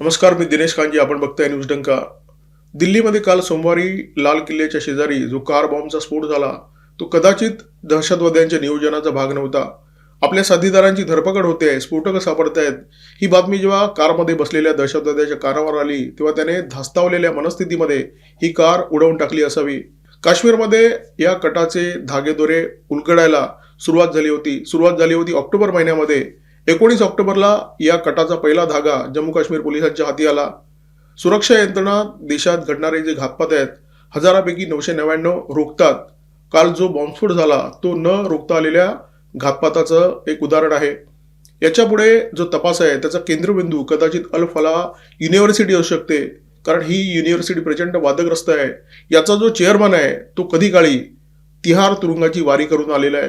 नमस्कार मी दिनेश कांजी. आपण बघताय न्यूज डंका. दिल्लीमध्ये काल सोमवारी लाल किल्ल्याच्या शेजारी जो कार बॉम्बचा स्फोट झाला तो कदाचित दहशतवाद्यांच्या नियोजनाचा भाग नव्हता. आपल्या साथीदारांची धरपकड होते स्फोटकं सापडतायत. ही बातमी जेव्हा कारमध्ये बसलेल्या दहशतवाद्याच्या कारावर आली तेव्हा त्याने धास्तावलेल्या मनस्थितीमध्ये ही कार उडवून टाकली असावी. काश्मीरमध्ये या कटाचे धागेदोरे उलगडायला सुरुवात झाली होती. सुरुवात झाली होती ऑक्टोबर महिन्यामध्ये. एकोणीस ऑक्टोबरला या कटाचा पहिला धागा जम्मू काश्मीर पोलिसांच्या हाती आला. सुरक्षा यंत्रणा देशात घडणारे जे घातपात आहेत हजारापैकी नऊशे नव्याण्णव रोखतात. काल जो बॉम्बस्फोट झाला तो न रोखता आलेल्या घातपाताचं एक उदाहरण आहे. याच्यापुढे जो तपास आहे त्याचा केंद्रबिंदू कदाचित अल फला युनिव्हर्सिटी असू शकते कारण ही युनिव्हर्सिटी प्रचंड वादग्रस्त आहे. याचा जो चेअरमन आहे तो कधी काळी तिहार तुरुंगाची वारी करून आलेला आहे.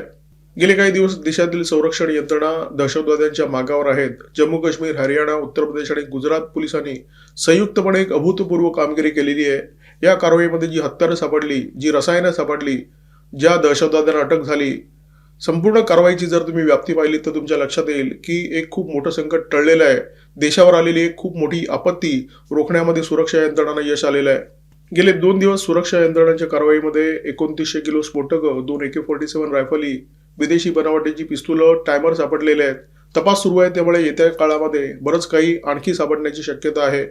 गेले काही दिवस देशातील संरक्षण यंत्रणा दहशतवाद्यांच्या मागावर आहेत. जम्मू काश्मीर हरियाणा उत्तर प्रदेश आणि गुजरात पोलिसांनी संयुक्तपणे एक अभूतपूर्व कामगिरी केलेली आहे. या कारवाईमध्ये जी हत्यारं सापडली जी रसायनं सापडली ज्या दहशतवाद्यांना अटक झाली संपूर्ण कारवाईची जर तुम्ही व्याप्ती पाहिली तर तुमच्या लक्षात येईल की एक खूप मोठं संकट टळलेलं आहे. देशावर आलेली एक खूप मोठी आपत्ती रोखण्यामध्ये सुरक्षा यंत्रणांना यश आलेलं आहे. गेले दोन दिवस सुरक्षा यंत्रणांच्या कारवाईमध्ये एकोणतीसशे किलो स्फोटकं दोन एके फोर्टी सेव्हन रायफली विदेशी बनावटीची पिस्तुलं टायमर सापडलेले आहेत. तपास सुरू आहे त्यामुळे येत्या काळामध्ये बरंच काही आणखी सापडण्याची शक्यता आहे.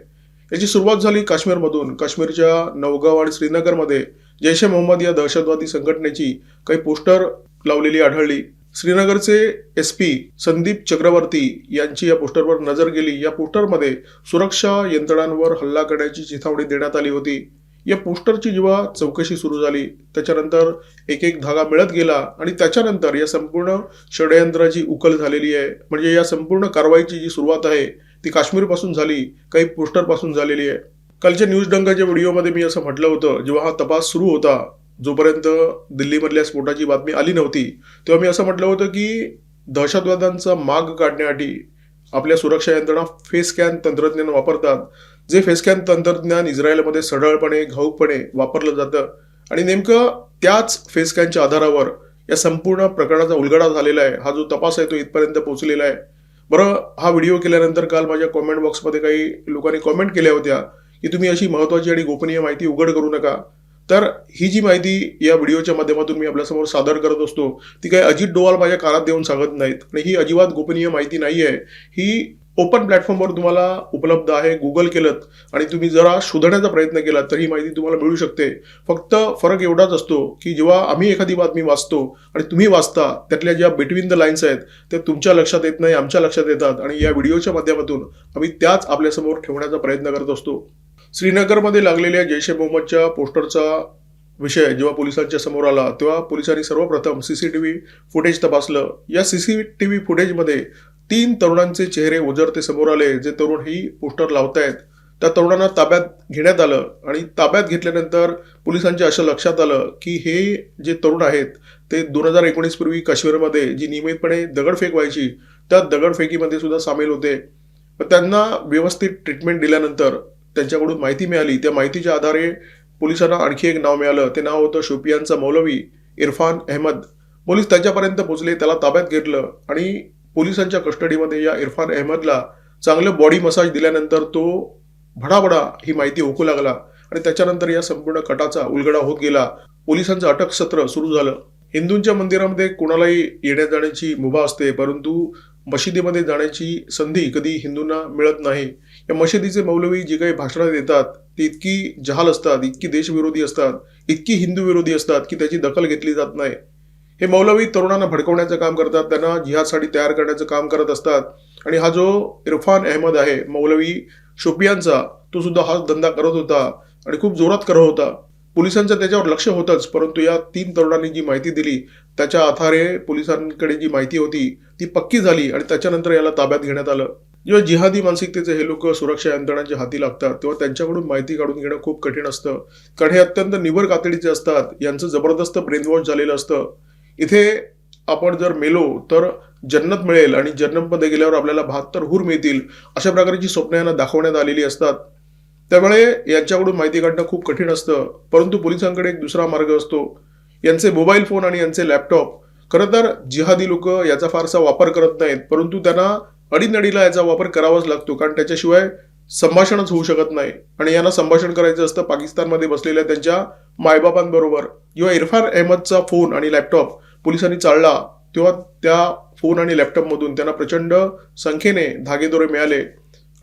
याची सुरुवात झाली काश्मीरमधून. काश्मीरच्या नवगाव आणि श्रीनगरमध्ये जैश ए मोहम्मद या दहशतवादी संघटनेची काही पोस्टर लावलेली आढळली. श्रीनगरचे एस पी संदीप चक्रवर्ती यांची या पोस्टरवर नजर गेली. या पोस्टरमध्ये सुरक्षा यंत्रणांवर हल्ला करण्याची चिथावणी देण्यात आली होती. या पोस्टरची जेव्हा चौकशी सुरू झाली त्याच्यानंतर एक एक धागा मिळत गेला आणि त्याच्यानंतर या संपूर्ण षडयंत्राची उकल झालेली आहे. म्हणजे या संपूर्ण कारवाईची जी सुरुवात आहे ती काश्मीरपासून झाली काही पोस्टरपासून झालेली आहे. कालच्या न्यूज डंकाच्या व्हिडिओमध्ये मी असं म्हटलं होतं जेव्हा हा तपास सुरू होता जोपर्यंत दिल्लीमधल्या स्फोटाची बातमी आली नव्हती तेव्हा मी असं म्हटलं होतं की दहशतवाद्यांचा माग काढण्यासाठी आपल्या सुरक्षा यंत्रणा फेस स्कॅन तंत्रज्ञान वापरतात. जे फेस तंत्रज्ञान इस्रायलमध्ये सरळपणे घाऊकपणे वापरलं जातं आणि नेमकं त्याच फेसकॅनच्या आधारावर या संपूर्ण प्रकरणाचा उलगडा झालेला आहे. हा जो तपास आहे तो इथपर्यंत पोहोचलेला आहे. बरं हा व्हिडिओ केल्यानंतर काल माझ्या कॉमेंट बॉक्समध्ये काही लोकांनी कॉमेंट केल्या होत्या की तुम्ही अशी महत्त्वाची आणि गोपनीय माहिती उघड करू नका. तर ही जी माहिती या व्हिडिओच्या माध्यमातून मी आपल्यासमोर सादर करत असतो ती काही अजित डोवाल माझ्या कानात देऊन सांगत नाहीत आणि ही अजिबात गोपनीय माहिती नाही आहे ही ओपन प्लॅटफॉर्मवर तुम्हाला उपलब्ध आहे गुगल केलं आणि तुम्ही जरा शोधण्याचा प्रयत्न केला तर ही माहिती तुम्हाला मिळू शकते. फक्त फरक एवढाच असतो की जेव्हा आम्ही एखादी बातमी वाचतो आणि तुम्ही वाचता त्यातल्या ज्या बिटवीन द लाईन्स आहेत ते तुमच्या लक्षात येत नाही आमच्या लक्षात येतात आणि या व्हिडिओच्या माध्यमातून आम्ही त्याच आपल्यासमोर ठेवण्याचा प्रयत्न करत असतो. श्रीनगरमध्ये लागलेल्या जैश ए मोहम्मदच्या पोस्टरचा विषय जेव्हा पोलिसांच्या समोर आला तेव्हा पोलिसांनी सर्वप्रथम सीसीटीव्ही फुटेज तपासलं. या सीसीटीव्ही फुटेजमध्ये तीन तरुणांचे चेहरे उजरते समोर आले जे तरुण ही पोस्टर लावतायत. त्या तरुणांना ताब्यात घेण्यात आलं आणि ताब्यात घेतल्यानंतर पोलिसांच्या असं लक्षात आलं की हे जे तरुण आहेत ते दोन हजार एकोणीस पूर्वी काश्मीरमध्ये जी नियमितपणे दगडफेक व्हायची त्या दगडफेकीमध्ये सुद्धा सामील होते. त्यांना व्यवस्थित ट्रीटमेंट दिल्यानंतर त्यांच्याकडून माहिती मिळाली. त्या माहितीच्या आधारे पोलिसांना आणखी एक नाव मिळालं. ते नाव होतं शोपियानचा मौलवी इरफान अहमद. पोलीस त्याच्यापर्यंत पोचले त्याला ताब्यात घेतलं आणि पोलिसांच्या कस्टडीमध्ये या इरफान अहमदला चांगलं बॉडी मसाज दिल्यानंतर तो भडाभडा ही माहिती ओकू लागला आणि त्याच्यानंतर या संपूर्ण कटाचा उलगडा होत गेला. पोलिसांचं अटक सत्र सुरू झालं. हिंदूंच्या मंदिरामध्ये कोणालाही येण्या जाण्याची मुभा असते परंतु मशिदीमध्ये जाण्याची संधी कधी हिंदूंना मिळत नाही. या मशिदीचे मौलवी जी काही भाषणं देतात ती इतकी जहाल असतात इतकी देशविरोधी असतात इतकी हिंदू विरोधी असतात की त्याची दखल घेतली जात नाही. हे मौलवी तरुणांना भडकवण्याचं काम करतात. त्यांना जिहादसाठी तयार करण्याचं काम करत असतात. आणि हा जो इरफान अहमद आहे मौलवी शोपियांचा तो सुद्धा हाच धंदा करत होता आणि खूप जोरात करत होता. पोलिसांचं त्याच्यावर लक्ष होतंच परंतु या तीन तरुणांनी जी माहिती दिली त्याच्या आधारे पोलिसांकडे जी माहिती होती ती पक्की झाली आणि त्याच्यानंतर याला ताब्यात घेण्यात आलं. जेव्हा जिहादी मानसिकतेचे हे लोक सुरक्षा यंत्रणांच्या हाती लागतात तेव्हा त्यांच्याकडून माहिती काढून घेणं खूप कठीण असतं. कारण हे अत्यंत निवर कातडीचे असतात. यांचं जबरदस्त ब्रेनवॉश झालेलं असतं. इथे आपण जर मेलो तर जन्नत मिळेल आणि जन्नतमध्ये गेल्यावर आपल्याला बहात्तर हूर मिळतील अशा प्रकारची स्वप्न यांना दाखवण्यात आलेली असतात. त्यामुळे यांच्याकडून माहिती काढणं खूप कठीण असतं. परंतु पोलिसांकडे एक दुसरा मार्ग असतो. यांचे मोबाईल फोन आणि यांचे लॅपटॉप. खरं तर जिहादी लोक याचा फारसा वापर करत नाहीत परंतु त्यांना अडीनडीला याचा वापर करावाच लागतो कारण त्याच्याशिवाय संभाषणच होऊ शकत नाही. आणि यांना संभाषण करायचं असतं पाकिस्तानमध्ये बसलेल्या त्यांच्या मायबापांबरोबर. किंवा इरफान अहमदचा फोन आणि लॅपटॉप. पोलिसांनी चालला तेव्हा त्या फोन आणि लॅपटॉपमधून त्यांना प्रचंड संख्येने धागेदोरे मिळाले.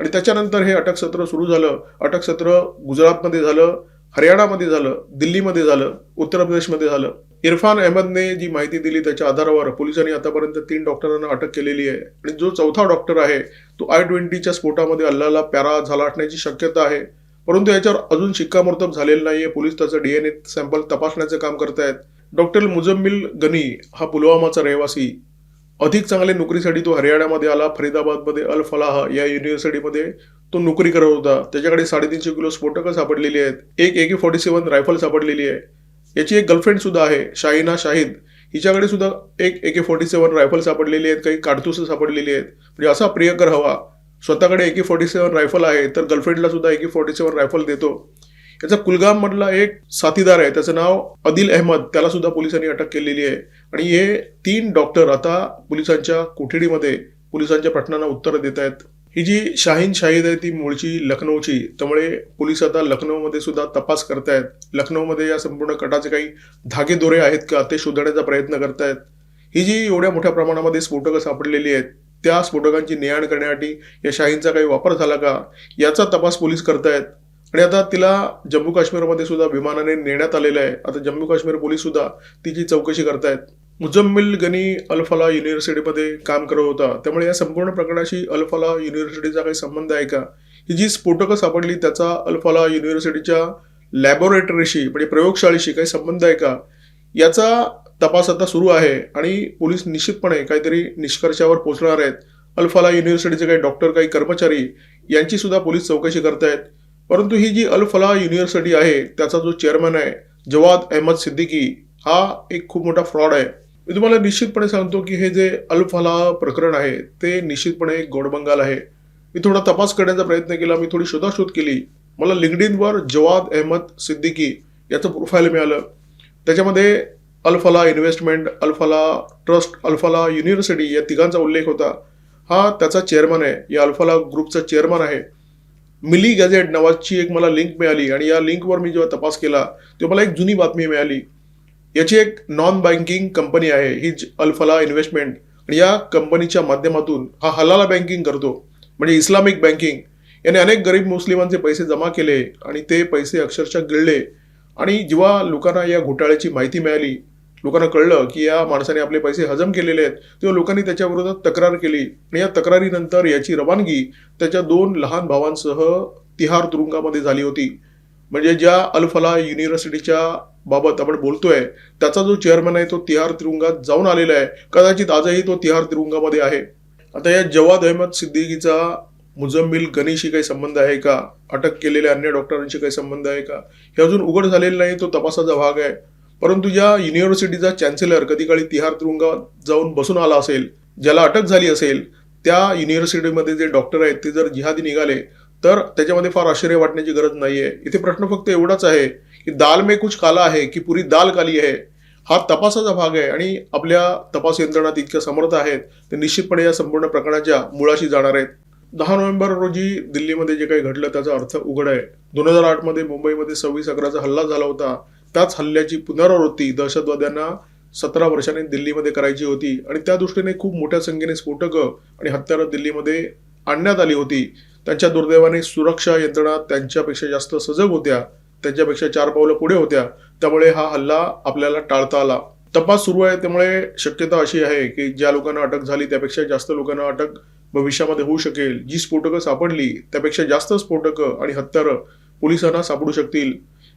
आणि त्याच्यानंतर हे अटक सत्र सुरू झालं. अटक सत्र गुजरातमध्ये झालं हरियाणामध्ये झालं दिल्लीमध्ये झालं उत्तर प्रदेशमध्ये झालं. इरफान अहमदने जी माहिती दिली त्याच्या आधारावर पोलिसांनी आतापर्यंत तीन डॉक्टरांना अटक केलेली आहे. आणि जो चौथा डॉक्टर आहे तो आय ट्वेंटीच्या स्फोटामध्ये अल्लाला पॅरा झाला असण्याची शक्यता आहे. परंतु याच्यावर अजून शिक्कामोर्तब झालेलं नाहीये. पोलीस त्याचं डीएनए सॅम्पल तपासण्याचं काम करतायत. डॉक्टर मुजम्मिल गनी हा पुलवामाचा रहिवासी. अधिक चांगल्या नोकरीसाठी तो हरियाणामध्ये आला फरीदाबादमध्ये अल फलाह या युनिव्हर्सिटीमध्ये तो नोकरी करत होता. त्याच्याकडे साडेतीनशे किलो स्फोटकं सापडलेली आहेत. एक ए के फॉर्टी सेवन रायफल सापडलेली आहे. याची एक गर्लफ्रेंड सुद्धा आहे शाहिना शाहिद. हिच्याकडे सुद्धा एक ए के फॉर्टी सेवन रायफल सापडलेली आहेत काही काडतुसं सापडलेली आहेत. म्हणजे असा प्रियकर हवा. स्वतःकडे ए के फॉर्टी सेवन रायफल आहे तर गर्लफ्रेंडला सुद्धा ए के फॉर्टी सेवन रायफल देतो. त्याचा कुलगाम मधला एक साथीदार आहे त्याचं नाव अदिल अहमद. त्याला सुद्धा पोलिसांनी अटक केलेली आहे. आणि हे तीन डॉक्टर आता पोलिसांच्या कोठडीमध्ये पोलिसांच्या प्रश्नांना उत्तर देत आहेत. ही जी शाहीन शाहीद आहे ती मूळची लखनौची. त्यामुळे पोलीस आता लखनौमध्ये सुद्धा तपास करतायत लखनौमध्ये या संपूर्ण कटाचे काही धागेदोरे आहेत का ते शोधण्याचा प्रयत्न करतायत ही जी एवढ्या मोठ्या प्रमाणामध्ये स्फोटकं सापडलेली आहेत त्या स्फोटकांची ने आण करण्यासाठी या शाहींचा काही वापर झाला का याचा तपास पोलीस करतायत आणि आता तिला जम्मू काश्मीरमध्ये सुद्धा विमानाने नेण्यात आलेलं आहे. आता जम्मू काश्मीर पोलीस सुद्धा तिची चौकशी करतायत मुजम्मिल गनी अल्फला युनिव्हर्सिटीमध्ये काम करत होता. त्यामुळे या संपूर्ण प्रकरणाशी अल्फला युनिव्हर्सिटीचा काही संबंध आहे का? ही जी स्फोटकं सापडली त्याचा अल्फाला युनिव्हर्सिटीच्या लॅबोरेटरीशी म्हणजे प्रयोगशाळेशी काही संबंध आहे का? याचा तपास आता सुरू आहे आणि पोलीस निश्चितपणे काहीतरी निष्कर्षावर पोहोचणार आहेत. अल्फाला युनिव्हर्सिटीचे काही डॉक्टर काही कर्मचारी यांची सुद्धा पोलीस चौकशी करतायत. परंतु ही जी अल फलाह युनिव्हर्सिटी आहे त्याचा जो चेअरमॅन आहे जवाद अहमद सिद्दीकी हा एक खूप मोठा फ्रॉड आहे. मी तुम्हाला निश्चितपणे सांगतो की हे जे अल फलाह प्रकरण आहे ते निश्चितपणे एक गोडबंगाल आहे. मी थोडा तपास करण्याचा प्रयत्न केला मी थोडी शोधाशोध केली. मला लिंगडिनवर जवाद अहमद सिद्दीकी याचं प्रोफाईल मिळालं. त्याच्यामध्ये Alfalah investment Alfalah trust Alfalah university या तिघांचा उल्लेख होता. हा त्याचा चेअरमन आहे या अल्फला ग्रुपचा चेअरमन आहे. मिली गॅझेट नावाची एक मला लिंक मिळाली आणि या लिंकवर मी जेव्हा तपास केला तेव्हा मला एक जुनी बातमी मिळाली. याची एक नॉन बँकिंग कंपनी आहे ही ज- अल्फला इन्व्हेस्टमेंट आणि या कंपनीच्या माध्यमातून हा हलाला बँकिंग करतो म्हणजे इस्लामिक बँकिंग याने अनेक गरीब मुस्लिमांचे पैसे जमा केले आणि ते पैसे अक्षरशः गिळले. आणि जेव्हा लोकांना या घोटाळ्याची माहिती मिळाली लोकांना कळलं की या माणसाने आपले पैसे हजम केलेले आहेत. तेव्हा लोकांनी त्याच्या विरोधात तक्रार केली. आणि या तक्रारीनंतर याची रवानगी त्याच्या दोन लहान भावांसह तिहार तुरुंगामध्ये झाली होती. म्हणजे ज्या अल्फला युनिव्हर्सिटीच्या बाबत आपण बोलतोय त्याचा जो चेअरमन आहे तो तिहार तुरुंगात जाऊन आलेला आहे. कदाचित आजही तो तिहार तुरुंगामध्ये आहे. आता या जवाद अहमद सिद्दीकीचा मुजम्मिल गनीशी काही संबंध आहे का? अटक केलेल्या अन्य डॉक्टरांशी काही संबंध आहे का? हे अजून उघड झालेलं नाही तो तपासाचा भाग आहे. परंतु ज्या युनिव्हर्सिटीचा चॅन्सेलर कधी काळी तिहार तुरुंगात जाऊन बसून आला असेल ज्याला अटक झाली असेल त्या युनिव्हर्सिटीमध्ये जे डॉक्टर आहेत ते जर जिहादी निघाले तर त्याच्यामध्ये फार आश्चर्य वाटण्याची गरज नाहीये. इथे प्रश्न फक्त एवढाच आहे की दाल में कुछ काला आहे की पुरी दाल काली आहे? हा तपासाचा भाग आहे आणि आपल्या तपास यंत्रणात इतक्या समर्थ आहेत ते निश्चितपणे या संपूर्ण प्रकरणाच्या मुळाशी जाणार आहेत. दहा नोव्हेंबर रोजी दिल्लीमध्ये जे काही घडलं त्याचा अर्थ उघड आहे. दोन हजार आठमध्ये मुंबईमध्ये सव्वीस अकराचा हल्ला झाला होता. त्याच हल्ल्याची पुनरावृत्ती दहशतवाद्यांना सतरा वर्षांनी दिल्लीमध्ये करायची होती. आणि त्या दृष्टीने खूप मोठ्या संख्येने स्फोटकं आणि हत्यारं दिल्लीमध्ये आणण्यात आली होती. त्यांच्या दुर्दैवाने सुरक्षा यंत्रणा त्यांच्यापेक्षा जास्त सजग होत्या. त्यांच्यापेक्षा चार पावलं पुढे होत्या. त्यामुळे हा हल्ला आपल्याला टाळता आला. तपास सुरू आहे त्यामुळे शक्यता अशी आहे की ज्या लोकांना अटक झाली त्यापेक्षा जास्त लोकांना अटक भविष्यामध्ये होऊ शकेल. जी स्फोटकं सापडली त्यापेक्षा जास्त स्फोटकं आणि हत्यारं पोलिसांना सापडू शकतील.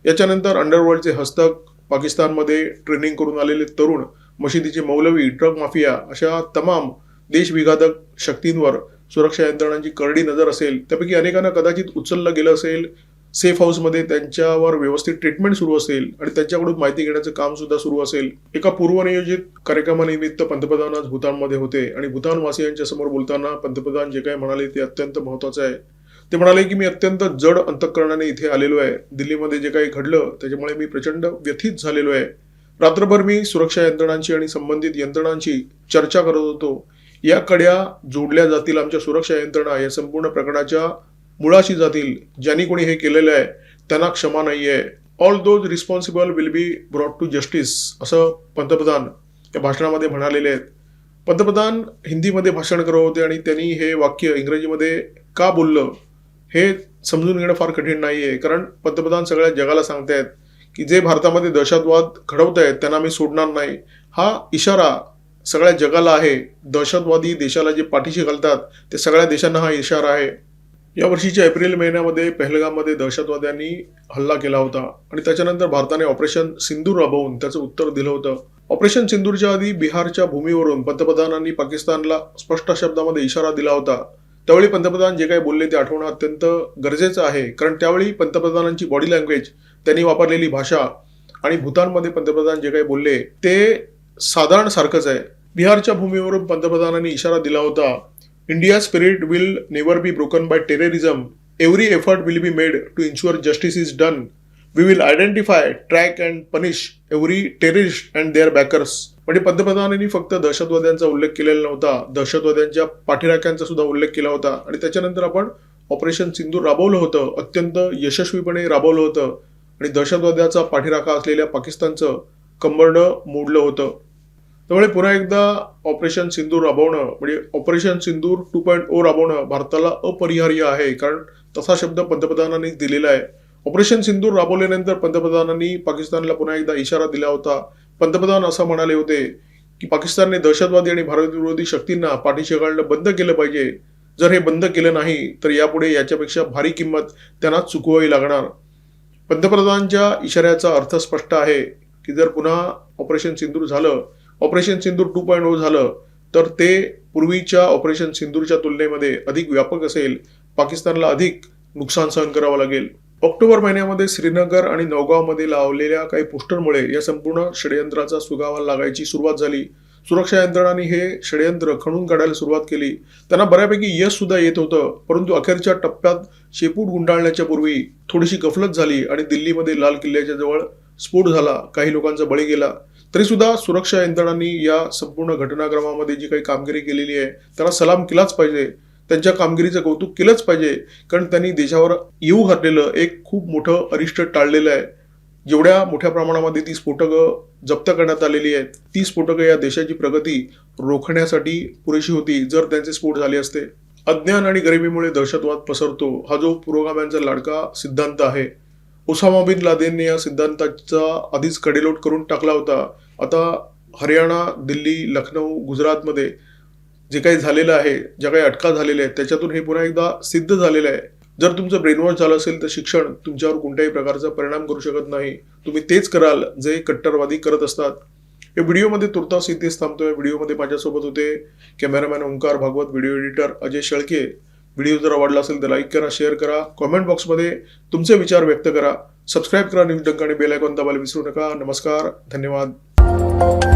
याच्यानंतर अंडरवर्ल्डचे हस्तक पाकिस्तानमध्ये ट्रेनिंग करून आलेले तरुण मशिदीचे मौलवी ड्रग माफिया अशा तमाम देशविघातक शक्तींवर सुरक्षा यंत्रणांची करडी नजर असेल त्यापैकी अनेकांना कदाचित उचललं गेलं असेल सेफ हाऊसमध्ये त्यांच्यावर व्यवस्थित ट्रीटमेंट सुरू असेल आणि त्यांच्याकडून माहिती घेण्याचं काम सुद्धा सुरू असेल. एका पूर्वनियोजित कार्यक्रमानिमित्त पंतप्रधान आज भूतानमध्ये होते आणि भूतानवासियांच्या समोर बोलताना पंतप्रधान जे काही म्हणाले ते अत्यंत महत्वाचं आहे. ते म्हणाले की मी अत्यंत जड अंतकरणाने इथे आलेलो आहे. दिल्लीमध्ये जे काही घडलं त्याच्यामुळे मी प्रचंड व्यथित झालेलो आहे. रात्रभर मी सुरक्षा यंत्रणांची आणि संबंधित यंत्रणांची चर्चा करत होतो. या कड्या जोडल्या जातील आमच्या सुरक्षा यंत्रणा. या संपूर्ण प्रकरणाच्या मुळाशी जातील. ज्यांनी कोणी हे केलेलं आहे त्यांना क्षमा नाही आहे. All those responsible will be brought to justice असं पंतप्रधान या भाषणामध्ये म्हणालेले आहेत. पंतप्रधान हिंदीमध्ये भाषण करत होते आणि त्यांनी हे वाक्य इंग्रजीमध्ये का बोललं? हे समजून घेणं फार कठीण नाही आहे कारण पंतप्रधान सगळ्या जगाला सांगतायत की जे भारतामध्ये दहशतवाद घडवत आहेत त्यांना मी सोडणार नाही. हा इशारा सगळ्या जगाला आहे. दहशतवादी देशाला जे पाठीशी घालतात ते सगळ्या देशांना हा इशारा आहे. या वर्षीच्या एप्रिल महिन्यामध्ये पहलगाममध्ये दहशतवाद्यांनी हल्ला केला होता आणि त्याच्यानंतर भारताने ऑपरेशन सिंदूर राबवून त्याचं उत्तर दिलं होतं. ऑपरेशन सिंदूरच्या आधी बिहारच्या भूमीवरून पंतप्रधानांनी पाकिस्तानला स्पष्ट शब्दामध्ये इशारा दिला होता. त्यावेळी पंतप्रधान जे काही बोलले ते आठवणं अत्यंत गरजेचं आहे. कारण त्यावेळी पंतप्रधानांची बॉडी लँग्वेज त्यांनी वापरलेली भाषा आणि भूतानमध्ये पंतप्रधान जे काही बोलले ते साधारण सारखंच आहे. बिहारच्या भूमीवरून पंतप्रधानांनी इशारा दिला होता India spirit will never be broken by terrorism every effort will be made to ensure justice is done we will identify track and punish every terrorist and their backers म्हणजे पंतप्रधानांनी फक्त दहशतवाद्यांचा उल्लेख केलेला नव्हता. दहशतवाद्यांच्या पाठीराख्यांचा सुद्धा उल्लेख केला होता. आणि त्याच्यानंतर आपण ऑपरेशन सिंदूर राबवलं होतं. अत्यंत यशस्वीपणे राबवलं होतं. आणि दहशतवाद्याचा पाठीराखा असलेल्या पाकिस्तानचं कंबरडं मोडलं होतं. त्यामुळे पुन्हा एकदा ऑपरेशन सिंदूर राबवणं म्हणजे operation Sindoor two point O राबवणं भारताला अपरिहार्य आहे. कारण तसा शब्द पंतप्रधानांनी दिलेला आहे. ऑपरेशन सिंदूर राबवल्यानंतर पंतप्रधानांनी पाकिस्तानला पुन्हा एकदा इशारा दिला होता. पंतप्रधान असं म्हणाले होते की पाकिस्तानने दहशतवादी आणि भारत विरोधी शक्तींना पाठीशी घालणं बंद केलं पाहिजे. जर हे बंद केलं नाही तर यापुढे याच्यापेक्षा भारी किंमत त्यांना चुकवावी लागणार. पंतप्रधानांच्या इशाऱ्याचा अर्थ स्पष्ट आहे की जर पुन्हा ऑपरेशन सिंदूर झालं operation Sindoor two point O झालं तर ते पूर्वीच्या ऑपरेशन सिंदूरच्या तुलनेमध्ये अधिक व्यापक असेल. पाकिस्तानला अधिक नुकसान सहन करावं लागेल. ऑक्टोबर महिन्यामध्ये श्रीनगर आणि नौगावमध्ये लावलेल्या काही पोस्टरमुळे या संपूर्ण षडयंत्राचा सुगावा लागायची सुरुवात झाली. सुरक्षा यंत्रणांनी हे षडयंत्र खणून काढायला सुरुवात केली. त्यांना बऱ्यापैकी यश सुद्धा येत होतं परंतु अखेरच्या टप्प्यात शेपूट गुंडाळण्याच्या पूर्वी थोडीशी गफलत झाली आणि दिल्लीमध्ये लाल किल्ल्याच्या जवळ स्फोट झाला काही लोकांचा बळी गेला. तरी सुद्धा सुरक्षा यंत्रणांनी या संपूर्ण घटनाक्रमामध्ये जी काही कामगिरी केलेली आहे त्याला सलाम केलाच पाहिजे. त्यांच्या कामगिरीचं कौतुक केलंच पाहिजे. कारण त्यांनी देशावर येऊ घातलेलं एक खूप मोठं अरिष्ट टाळलेलं आहे. जेवढ्या मोठ्या प्रमाणामध्ये ती स्फोटकं जप्त करण्यात आलेली आहेत ती स्फोटकं या देशाची प्रगती रोखण्यासाठी पुरेशी होती जर त्यांचे स्फोट झाले असते. अज्ञान आणि गरिबीमुळे दहशतवाद पसरतो. हा जो पुरोगाम्यांचा लाडका सिद्धांत आहे. ओसामा बिन लादेनने या सिद्धांताचा आधीच कडेलोट करून टाकला होता. आता हरियाणा दिल्ली लखनौ गुजरातमध्ये जे काही झालेलं आहे ज्या काही अटका झालेल्या आहेत त्याच्यातून हे पुन्हा एकदा सिद्ध झालेलं आहे. जर तुमचं ब्रेनवॉश झालं असेल तर शिक्षण तुमच्यावर कोणत्याही प्रकारचा परिणाम करू शकत नाही. तुम्ही तेच कराल जे कट्टरवादी करत असतात. या व्हिडिओमध्ये तुर्तास इथेच थांबतोय. व्हिडिओमध्ये माझ्यासोबत होते cameraman Omkar Bhagwat video editor Ajay Shelke. Video जर आवडला असेल तर लाईक करा शेअर करा. कॉमेंट बॉक्समध्ये तुमचे विचार व्यक्त करा. सबस्क्राईब करा न्यूज डंक आणि बेल आयकॉन दाबायला विसरू नका. नमस्कार. धन्यवाद.